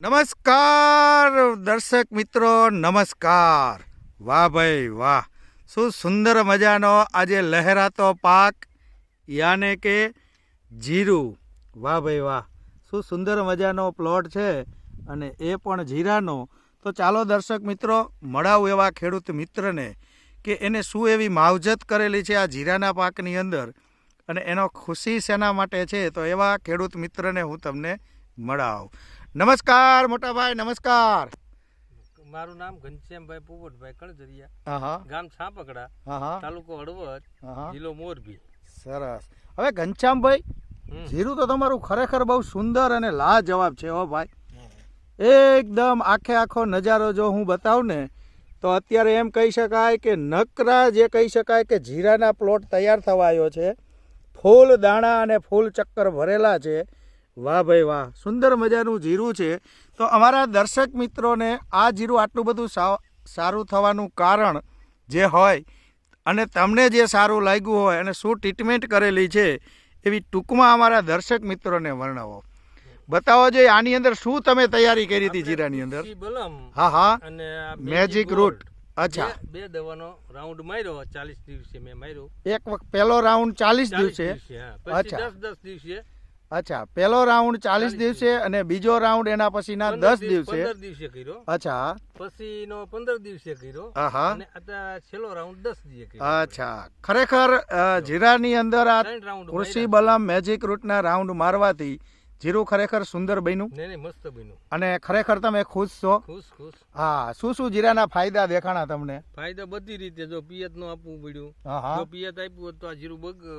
નમસ્કાર, દર્શક મિત્રો, નમસ્કાર. વાહ ભાઈ, વાહ. શું સુંદર મજાનો આજે લહેરાતો પાક, યાને કે જીરું. વાહ ભાઈ, વાહ. શું સુંદર મજાનો પ્લોટ છે અને એ પણ જીરાનો. તો ચાલો દર્શક મિત્રો, મળાવું એવા ખેડૂત મિત્રને કે એને શું એવી માવજત કરેલી છે આ જીરાના પાકની અંદર અને એનો ખુશી શેના માટે છે, તો એવા ખેડૂત મિત્રને હું તમને મળાવું. નમસ્કાર મોટાભાઈ નમસ્કાર. મારું નામ ઘનશ્યામભાઈ પોપટભાઈ કણજરિયા ગામ છાપકડા તાલુકો હળવદ જિલ્લો મોરબી. સરસ. હવે ઘનશ્યામભાઈ જીરું તો તમારું ખરેખર બહુ સુંદર અને લાજવાબ છે હો ભાઈ. એકદમ આખે આખો નજારો જો હું બતાવું ને તો અત્યારે એમ કહી શકાય કે નકરા જે કહી શકાય કે જીરાના પ્લોટ તૈયાર થવા આવ્યો છે. ફૂલ દાણા અને ફૂલ ચક્કર ભરેલા છે. વાહ ભાઈ વાહ સુંદર મજાનું જીરું છે. તો અમારા દર્શક મિત્રોને આ જીરું આટલું બધું સારું થવાનું કારણ જે હોય અને તમને જે સારું લાગ્યું હોય અને શું ટ્રીટમેન્ટ કરેલી છે એવી ટૂંકમાં અમારા દર્શક મિત્રોને વર્ણવો. બતાવો જે આની અંદર શું તમે તૈયારી કરી હતી જીરાની અંદર? હા હા. અને મેજિક રૂટ અચ્છા. બે- દવાનો રાઉન્ડ માર્યો ચાલીસ દિવસે મેં માર્યો. એક વખત પહેલો રાઉન્ડ ચાલીસ 40 દિવસે. અચ્છા. 10 10 દિવસે અચ્છા પહેલો રાઉન્ડ ચાલીસ દિવસે અને બીજો રાઉન્ડ એના પછીના દસ દિવસે. પંદર દિવસે કર્યો. અચ્છા. પછી નો પંદર દિવસે કર્યો. હા અને છેલ્લો રાઉન્ડ દસ દિવસે કર્યો. અચ્છા. ખરેખર જીરા જીરાની અંદર આ કૃષિ બલમ મેજિક રૂટના રાઉન્ડ મારવાથી જીરું ખરેખર સુંદર બન્યું. નહીં નહીં મસ્ત બન્યું. અને ખરેખર તમે ખુશ છો. ખુશ ખુશ. હા શું શું જીરાના ફાયદા દેખાણા તમને? ફાયદા બધી રીતે જો પિયતનું આપવું પડ્યું. જો પિયત આપ્યું હોત તો આ જીરું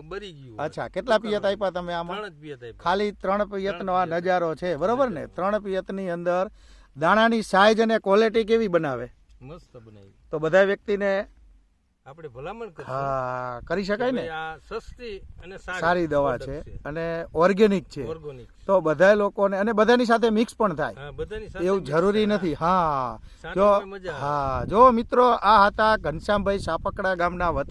બરી ગયું અચ્છા કેટલા પિયત આપ્યા તમે આમાં? ત્રણ પિયત આપ્યા. ખાલી ત્રણ પિયતનો આ નજારો છે બરોબર ને? ત્રણ પિયતની અંદર દાણાની સાઈઝ અને ક્વોલિટી કેવી બનાવે? મસ્ત બનાવી. તો બધા વ્યક્તિને આપણે ભલામણ હા કરી શકાય ને? આ સસ્તી અને સારી દવા છે અને ઓર્ગેનિક છે. ઓર્ગોનિક તો બધા લોકોને અને બધાની સાથે મિક્સ પણ થાય. એવું જરૂરી નથી. હા. જો. હા જો મિત્રો આ હતા ઘનશ્યામભાઈ સાપકડા ગામના વતની